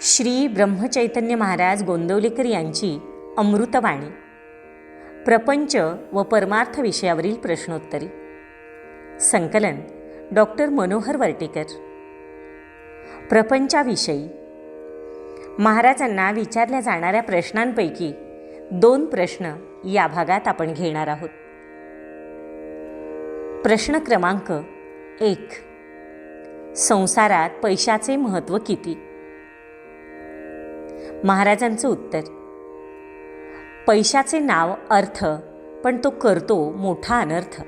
श्री ब्रह्मचैतन्य महाराज गोंदवलेकर यांची अमृतवाणी. प्रपंच व परमार्थ विषयावरील प्रश्नोत्तरी. संकलन डॉक्टर मनोहर वर्टेकर. प्रपंचाविषयी. महाराजांना विचारल्या जाणाऱ्या प्रश्नांपैकी दोन प्रश्न या भागात आपण घेणार आहोत. प्रश्न क्रमांक एक. संसारात पैशाचे महत्त्व किती? महाराजांचं उत्तर. पैशाचे नाव अर्थ पण तो करतो मोठा अनर्थ.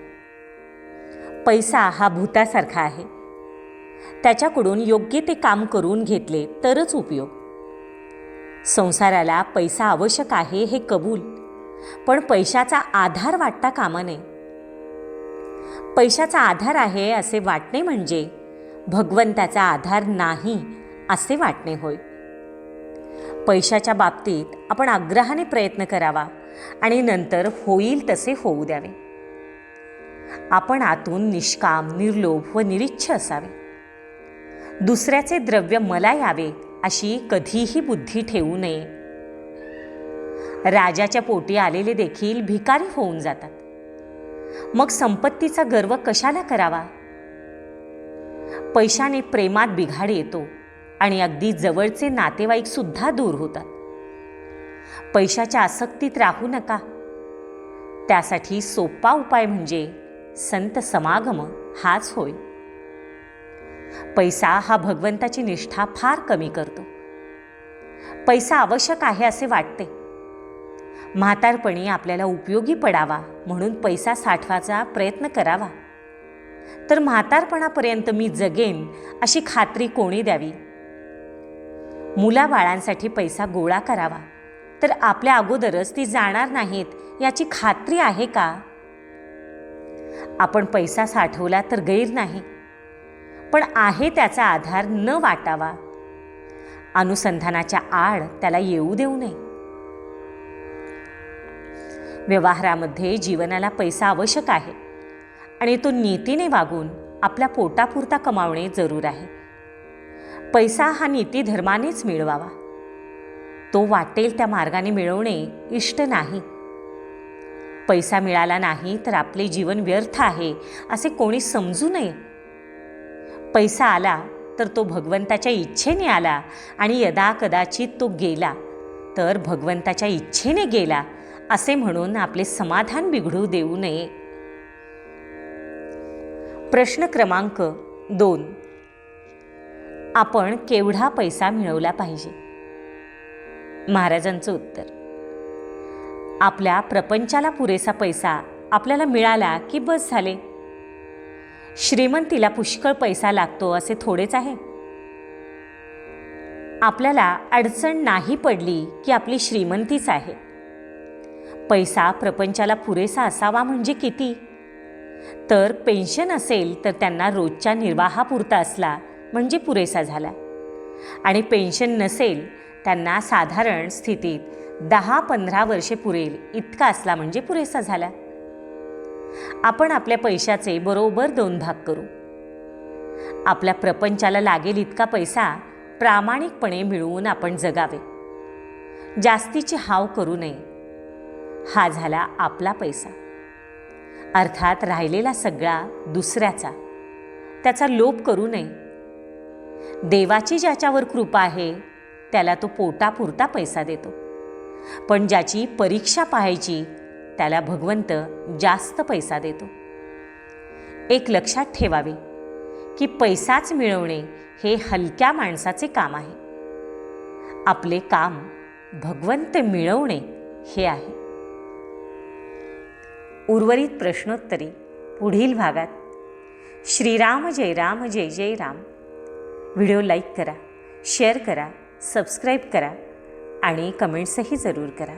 पैसा हा भूतासारखा आहे. त्याच्याकडून योग्य ते काम करून घेतले तरच उपयोग. संसाराला पैसा आवश्यक आहे हे कबूल पण पैशाचा आधार वाटता कामा नये. पैशाचा आधार आहे असे वाटणे म्हणजे भगवंताचा आधार नाही असे वाटणे होय. पैशाच्या बाबतीत आपण आग्रहाने प्रयत्न करावा आणि नंतर होईल तसे होऊ द्यावे. आपण आतून निष्काम निर्लोभ व निरीच्छ असावे. दुसऱ्याचे द्रव्य मला यावे अशी कधीही बुद्धी ठेवू नये. राजाच्या पोटी आलेले देखील भिकारी होऊन जातात. मग संपत्तीचा गर्व कशाला करावा? पैशाने प्रेमात बिघाड येतो. आणि अगदी जवळचे नातेवाईकसुद्धा दूर होतात. पैशाच्या आसक्तीत राहू नका. त्यासाठी सोपा उपाय म्हणजे संत समागम हाच होय. पैसा हा भगवंताची निष्ठा फार कमी करतो. पैसा आवश्यक आहे असे वाटते. म्हातारपणी आपल्याला उपयोगी पडावा म्हणून पैसा साठवाचा प्रयत्न करावा. तर म्हातारपणापर्यंत मी जगेन अशी खात्री कोणी द्यावी? मुलाबाळांसाठी पैसा गोळा करावा. तर आपल्या अगोदरच ती जाणार नाहीत याची खात्री आहे का? आपण पैसा साठवला तर गैर नाही. पण आहे त्याचा आधार न वाटावा. अनुसंधानाच्या आड त्याला येऊ देऊ नये. व्यवहारामध्ये जीवनाला पैसा आवश्यक आहे आणि तो नीतीने वागून आपल्या पोटापुरता कमावणे जरूर आहे. पैसा हा नीती धर्मानेच मिळवावा. तो वाटेल त्या मार्गाने मिळवणे इष्ट नाही. पैसा मिळाला नाही तर आपले जीवन व्यर्थ आहे असे कोणी समजू नये? पैसा आला तर तो भगवंताच्या इच्छेने आला आणि यदा कदाचित तो गेला तर भगवंताच्या इच्छेने गेला असे म्हणून आपले समाधान बिघडू देऊ नये. प्रश्न क्रमांक दोन. आपण केवढा पैसा मिळवला पाहिजे? महाराजांचं उत्तर. आपल्या प्रपंचाला पुरेसा पैसा आपल्याला मिळाला की बस झाले. श्रीमंतीला पुष्कळ पैसा लागतो असे थोडेच आहे. आपल्याला अडचण नाही पडली की आपली श्रीमंतीच आहे. पैसा प्रपंचाला पुरेसा असावा म्हणजे किती? तर पेन्शन असेल तर त्यांना रोजच्या निर्वाहापुरता असला म्हणजे पुरेसा झाला. आणि पेन्शन नसेल त्यांना साधारण स्थितीत दहा पंधरा वर्षे पुरेल इतका असला म्हणजे पुरेसा झाला. आपण आपल्या पैशाचे बरोबर दोन भाग करू. आपल्या प्रपंचाला लागेल इतका पैसा प्रामाणिकपणे मिळवून आपण जगावे. जास्तीची हाव करू नये. हा झाला आपला पैसा. अर्थात राहिलेला सगळा दुसऱ्याचा. त्याचा लोभ करू नये. देवाची ज्याच्यावर कृपा आहे त्याला तो पोटापुरता पैसा देतो. पण ज्याची परीक्षा पाहायची त्याला भगवंत जास्त पैसा देतो. एक लक्षात ठेवावे की पैसाच मिळवणे हे हलक्या माणसाचे काम आहे. आपले काम भगवंत मिळवणे हे आहे. उर्वरित प्रश्नोत्तरी पुढील भागात. श्रीराम जय राम जय जय राम. व्हिडिओ लाईक करा शेअर करा सबस्क्राईब करा आणि कमेंट्सही जरूर करा.